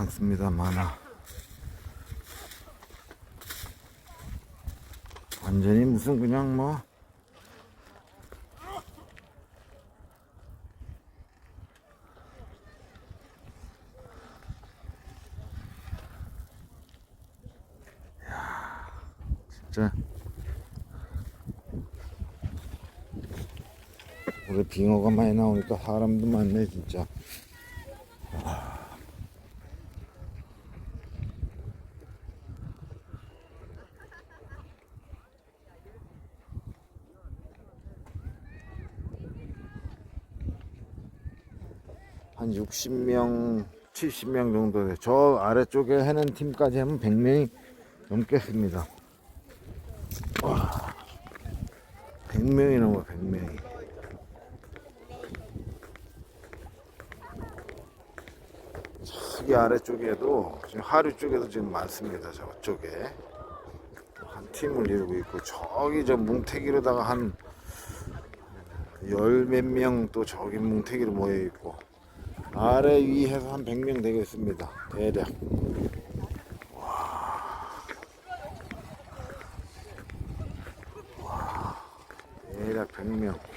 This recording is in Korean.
많습니다. 많아. 완전히 무슨 그냥 뭐 야, 진짜 올해 빙어가 많이 나오니까 사람도 많네 진짜. 한 60명, 70명 정도 돼. 저 아래쪽에 해는 팀까지 하면 100명이 넘겠습니다. 와, 100명이 넘어, 100명이. 저기 아래쪽에도 지금 하류 쪽에도 지금 많습니다. 저쪽에 한 팀을 이루고 있고 저기 저 뭉태기로다가 한 열 몇 명 또 저기 뭉태기로 모여 있고 아래 위 해서 한 100명 되겠습니다. 대략. 와. 와. 대략 100명.